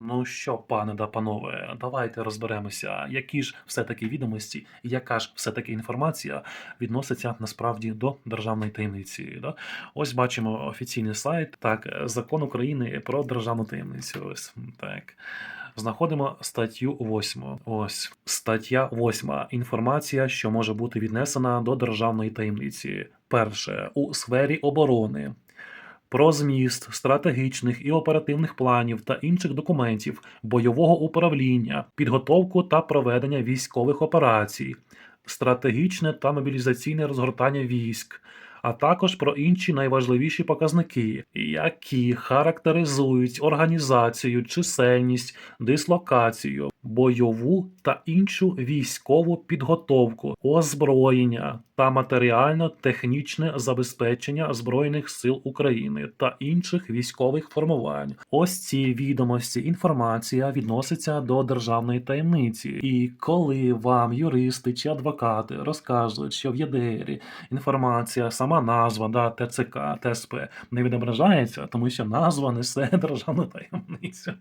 Ну що, пане да панове, давайте розберемося, які ж все-таки відомості, яка ж все-таки інформація відноситься насправді до державної таємниці. Да? Ось бачимо офіційний сайт, так, закон України про державну таємницю. Ось так. Знаходимо статтю 8. Ось стаття 8. Інформація, що може бути віднесена до державної таємниці. Перше у сфері оборони. Про зміст стратегічних і оперативних планів та інших документів бойового управління, підготовку та проведення військових операцій, стратегічне та мобілізаційне розгортання військ, а також про інші найважливіші показники, які характеризують організацію, чисельність, дислокацію, бойову та іншу військову підготовку, озброєння та матеріально-технічне забезпечення Збройних сил України та інших військових формувань. Ось ці відомості, інформація відноситься до державної таємниці. І коли вам юристи чи адвокати розказують, що в ЄДРі інформація, сама назва, да, ТЦК, ТСП не відображається, тому що назва несе державну таємницю.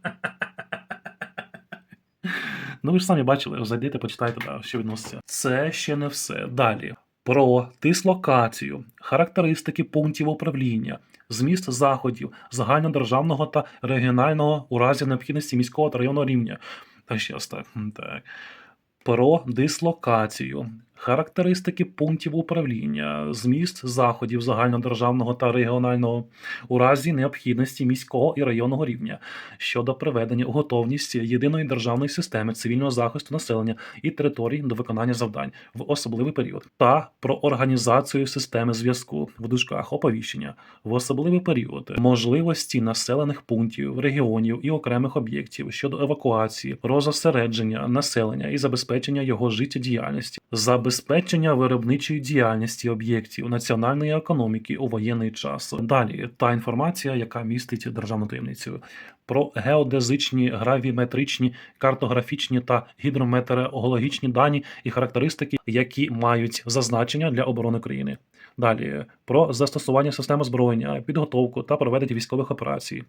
Ну, ви ж самі бачили, зайдете, почитайте, да, що відноситься. Це ще не все. Далі. Про дислокацію, характеристики пунктів управління, зміст заходів загальнодержавного та регіонального у разі необхідності міського та районного рівня. Та ще так. Про дислокацію, характеристики пунктів управління, зміст заходів загальнодержавного та регіонального у разі необхідності міського і районного рівня щодо приведення у готовність єдиної державної системи цивільного захисту населення і територій до виконання завдань в особливий період, та про організацію системи зв'язку в дужках оповіщення в особливий період, можливості населених пунктів, регіонів і окремих об'єктів щодо евакуації, розосередження населення і забезпечення його життєдіяльності, забезпечення виробничої діяльності об'єктів національної економіки у воєнний час. Далі та інформація, яка містить державну таємницю про геодезичні, гравіметричні, картографічні та гідрометеорологічні дані і характеристики, які мають зазначення для оборони країни. Далі про застосування систем озброєння, підготовку та проведення військових операцій,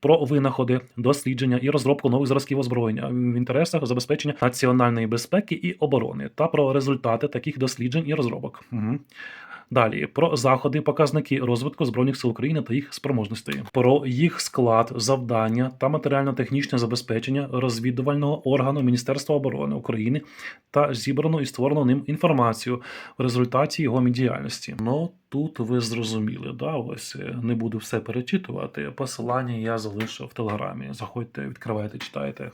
про винаходи, дослідження і розробку нових зразків озброєння в інтересах забезпечення національної безпеки і оборони, та про результати таких досліджень і розробок. Угу. Далі про заходи, показники розвитку збройних сил України та їх спроможностей, про їх склад, завдання та матеріально-технічне забезпечення розвідувального органу Міністерства оборони України та зібрану і створену ним інформацію в результаті його діяльності. Ну тут ви зрозуміли, да? Ось е, не буду все перечитувати. Посилання я залишу в телеграмі. Заходьте, відкривайте, читайте.